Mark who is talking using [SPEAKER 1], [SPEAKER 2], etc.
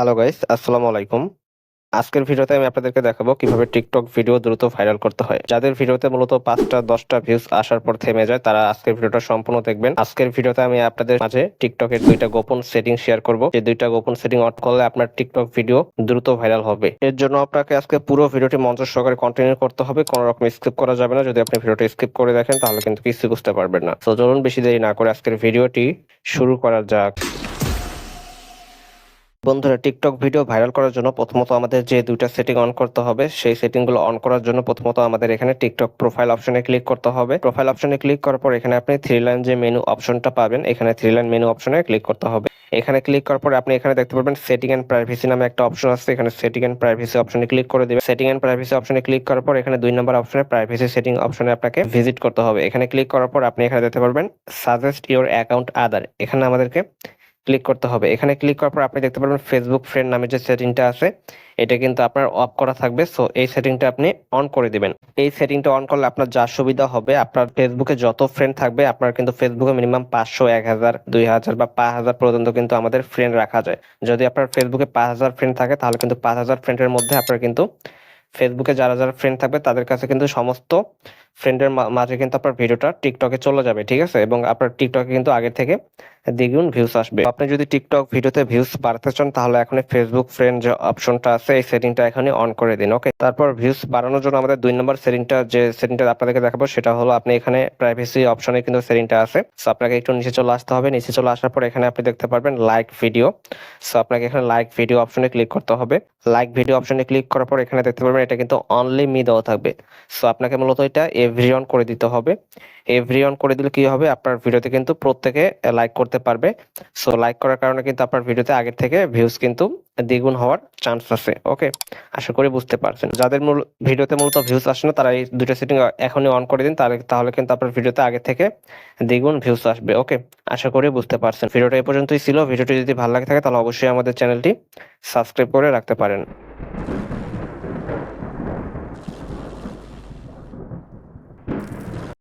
[SPEAKER 1] Hello guys আসসালামু আলাইকুম আজকের ভিডিওতে আমি আপনাদেরকে দেখাবো কীভাবে টিকটক ভিডিও দ্রুত ভাইরাল করতে হয়। যাদের ভিডিওতে মূলত পাঁচটা, দশটা ভিউজ আসার পর থেমে যায়, তারা আজকের ভিডিওটা সম্পূর্ণ দেখবেন। আজকের ভিডিওতে আমি আপনাদের মাঝে টিকটকের দুইটা গোপন সেটিং শেয়ার করব। যে দুইটা গোপন সেটিং অন করলে আপনার টিকটক ভিডিও দ্রুত ভাইরাল হবে। এর জন্য আপনাকে আজকে পুরো ভিডিওটি মঞ্চ সহকারে কন্টিনিউ করতে হবে। কোনো রকম স্কিপ করা যাবে না। যদি আপনি ভিডিওটা স্কিপ করে দেখেন, তাহলে কিন্তু কিছু বুঝতে পারবেন না। তো চলুন বেশি দেরি না করে আজকের ভিডিওটি শুরু করা যাক। বন্ধুরা টিকটক ভিডিও ভাইরাল করার জন্য প্রথমত আমাদের যে দুইটা সেটিং অন করতে হবে, সেই সেটিংগুলো অন করার জন্য প্রথমত আমাদের এখানে টিকটক প্রোফাইল অপশনে ক্লিক করতে হবে। প্রোফাইল অপশনে ক্লিক করার পর এখানে আপনি থ্রি লাইন যে মেনু অপশনটা পাবেন, এখানে থ্রি লাইন মেনু অপশনে ক্লিক করতে হবে। এখানে ক্লিক করার পর আপনি এখানে দেখতে পারবেন সেটিং এন্ড প্রাইভেসি নামে একটা অপশন আছে, এখানে সেটিং এন্ড প্রাইভেসি অপশনে ক্লিক করে দেবে সেটিং এন্ড প্রাইভেসি অপশনে ক্লিক করার পর এখানে দুই নম্বর অপশনে প্রাইভেসি সেটিং অপশনে আপনাকে ভিজিট করতে হবে। এখানে ক্লিক করার পর আপনি এখানে দেখতে পারবেন সাজেস্ট ইওর অ্যাকাউন্ট আদার এখানে আমাদেরকে ক্লিক করতে হবে। এখানে ক্লিক করার পর আপনি দেখতে পারবেন ফেসবুক ফ্রেন্ড নামে যে সেটিংটা আছে, এটা কিন্তু আপনার অফ করা থাকবে। সো এই সেটিংটা আপনি অন করে দিবেন। এই সেটিংটা অন করলে আপনার যা সুবিধা হবে, আপনার ফেসবুকে যত ফ্রেন্ড থাকবে, আপনার কিন্তু ফেসবুকে মিনিমাম পাঁচশো, এক হাজার, দুই হাজার বা পাঁচ হাজার পর্যন্ত কিন্তু আমাদের ফ্রেন্ড রাখা যায়। যদি আপনার ফেসবুকে পাঁচ হাজার ফ্রেন্ড থাকে, তাহলে কিন্তু পাঁচ হাজার ফ্রেন্ডের মধ্যে আপনার কিন্তু ফেসবুকে যারা যারা ফ্রেন্ড থাকবে, তাদের কাছে কিন্তু সমস্ত ফ্রেন্ডের মাঝে কিন্তু আপনার ভিডিওটা টিকটকে চলে যাবে, ঠিক আছে? এবং আপনার টিকটকে কিন্তু আগে থেকে দ্বিগুণ ভিউস আসবে। আপনি যদি টিকটক ভিডিওতে ভিউস বাড়াতে চান, তাহলে এখন ফেসবুক ফ্রেন্ড যে অপশনটা আছে, এই সেটিংটা এখানে অন করে দিন ওকে তারপর ভিউস বাড়ানোর জন্য আমাদের দুই নম্বর সেটিংটা যে সেটিংটা আপনাদেরকে দেখাবো, সেটা হলো আপনি এখানে প্রাইভেসি অপশনে কিন্তু সেটিংটা আছে। সো আপনাকে একটু নিচে চলে আসতে হবে। নিচে চলে আসার পর এখানে আপনি দেখতে পারবেন লাইক ভিডিও সো আপনাকে এখানে লাইক ভিডিও অপশনে ক্লিক করতে হবে। লাইক ভিডিও অপশনে ক্লিক করার পর এখানে দেখতে পারবেন এটা কিন্তু অনলি মি দেওয়া থাকবে। সো আপনাকে মূলত এটা এভরি অন করে দিতে হবে। এভরি অন করে দিলে কি হবে? আপনার ভিডিওতে কিন্তু প্রত্যেকে লাইক করতে পারবে। সো লাইক করার কারণে কিন্তু আপনার ভিডিওতে আগের থেকে ভিউজ কিন্তু দ্বিগুণ হওয়ার চান্স আছে ওকে আশা করি বুঝতে পারছেন। যাদের মূল ভিডিওতে মূলত ভিউজ আসে না, তারা এই দুটো সেটিং এখনই অন করে দিন, তাহলে তাহলে কিন্তু আপনার ভিডিওতে আগে থেকে দ্বিগুণ ভিউজ আসবে ওকে আশা করি বুঝতে পারছেন। ভিডিওটা এই পর্যন্তই ছিল। ভিডিওটি যদি ভালো লাগে থাকে, তাহলে অবশ্যই আমাদের চ্যানেলটি সাবস্ক্রাইব করে রাখতে পারেন।